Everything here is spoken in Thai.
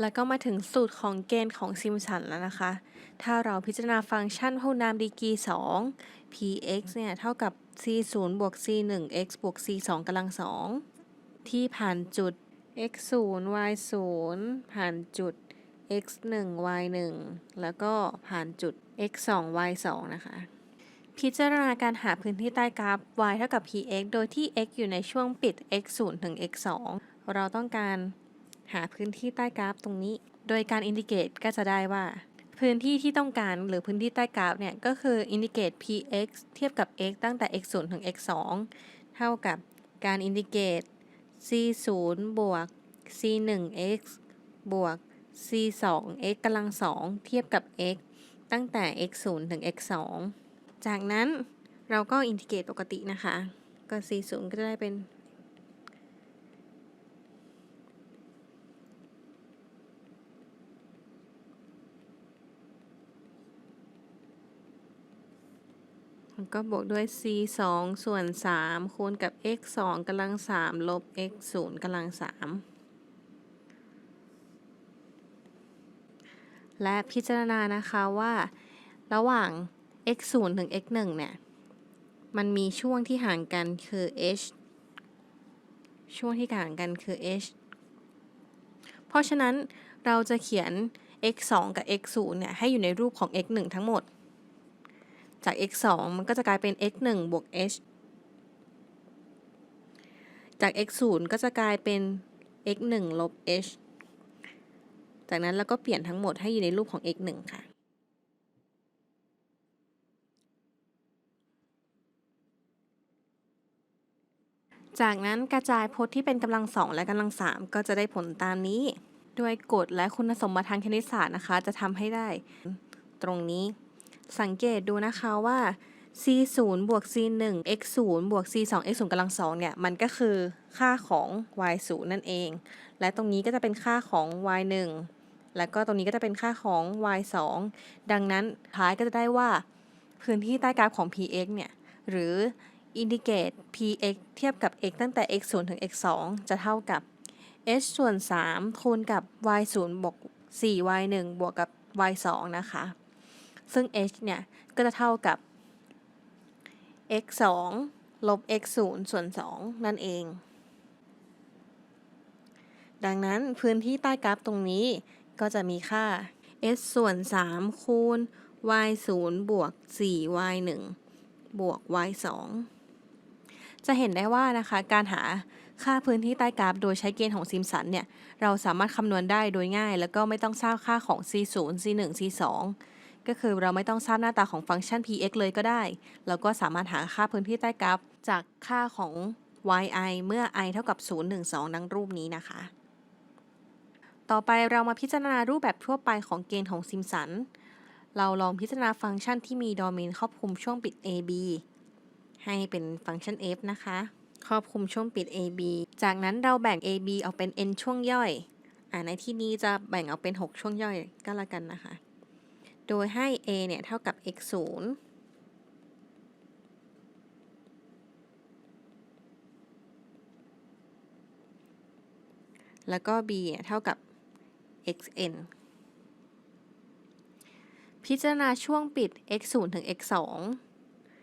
แล้วก็มาถึงสูตรของเกณฑ์ของซิมสันแล้วนะคะ ถ้าเราพิจารณาฟังก์ชันพหุนามดีกรี2 px เนี่ยเท่ากับ c 0บวก c 1 x บวก c 2กำลัง2ที่ผ่านจุด x 0 y 0ผ่านจุด x 1 y 1แล้วก็ผ่านจุด x 2 y 2นะคะ พิจารณาการหาพื้นที่ใต้กราฟ y เท่ากับ px โดยที่ x อยู่ในช่วงปิด x 0ถึง x 2เราต้องการ หาพื้นที่ใต้กราฟตรงนี้ โดยการอินดิเกตก็จะได้ว่า พื้นที่ที่ต้องการหรือพื้นที่ใต้กราฟเนี่ย ก็คืออินดิเกต px เทียบกับ x ตั้งแต่ x 0ถึง x 2เท่ากับการอินดิเกต c 0บวก c 1 x บวก c 2 x กำลัง2เทียบกับ x ตั้งแต่ x 0ถึง x 2จากนั้นเราก็อินทิเกรตปกตินะคะ ก็ c 0ก็จะได้เป็น แล้วก็บวกด้วย c 2ส่วน 3 คูณกับ x 2กำลัง 3 ลบ x 0กำลัง 3 และพิจารณานะคะว่า ระหว่าง x 0ถึง x 1เนี่ย มันมีช่วงที่ห่างกันคือ h ช่วงที่ห่างกันคือ h เพราะฉะนั้นเราจะเขียน x 2กับ x 0เนี่ย ให้อยู่ในรูปของ x 1ทั้งหมด จาก x 2มันก็จะกลายเป็น x 1บวก h จาก x 0ก็จะกลายเป็น x 1ลบ h จากนั้นเราก็เปลี่ยนทั้งหมดให้อยู่ในรูปของ x 1ค่ะ จากนั้นกระจายพจน์ที่เป็นกำลังสองและกำลังสามก็จะได้ผลตามนี้ ด้วยกฎและคุณสมบัติทางคณิตศาสตร์นะคะ จะทำให้ได้ตรงนี้ สังเกตดูนะคะว่า c 0บวก c 1 x 0บวก c 2 x 0กำลังสองเนี่ย มันก็คือค่าของ y 0นั่นเอง และตรงนี้ก็จะเป็นค่าของ y 1แล้วก็ตรงนี้ก็จะเป็นค่าของ y 2ดังนั้นท้ายก็จะได้ว่า พื้นที่ใต้กราฟของ px เนี่ย หรืออินดิเกต px เทียบกับ x ตั้งแต่ x 0ถึง x 2จะเท่ากับ h ส่วน 3 คูณกับ y 0บวก 4y 1บวกกับ y 2นะคะ ซึ่ง h เนี่ย ก็จะเท่ากับ x 2ลบ x 0ส่วน 2 นั่นเอง ดังนั้นพื้นที่ใต้กราฟตรงนี้ก็จะมีค่า h ส่วน 3 คูณ y 0บวก 4y 1บวก y 2จะเห็นได้ว่านะคะการหาค่าพื้นที่ใต้กราฟ โดยใช้เกณฑ์ของซิมสันเนี่ย เราสามารถคำนวณได้โดยง่าย แล้วก็ไม่ต้องทราบค่าของ c 0 c 1 c 2 ก็คือเราไม่ต้องทราบหน้าตาของฟังก์ชัน px เลยก็ได้ เราก็สามารถหาค่าพื้นที่ใต้กราฟ จากค่าของ yi เมื่อ i เท่ากับ 0 1 2 ดังรูปนี้นะคะ ต่อไปเรามาพิจารณารูปแบบทั่วไปของเกณฑ์ของซิมสัน เราลองพิจารณาฟังก์ชันที่มีโดเมนครอบคลุมช่วงปิด ab ให้เป็นฟังก์ชัน f นะคะ ครอบคลุมช่วงปิด ab จากนั้นเราแบ่ง ab ออกเป็น n ช่วงย่อย อ่าในที่นี้จะแบ่งออกเป็น 6 ช่วงย่อยก็แล้วกันนะคะ โดยให้ a เนี่ย เท่ากับ x 0แล้วก็ b เท่ากับ xn พิจารณาช่วงปิด x 0ถึง x 2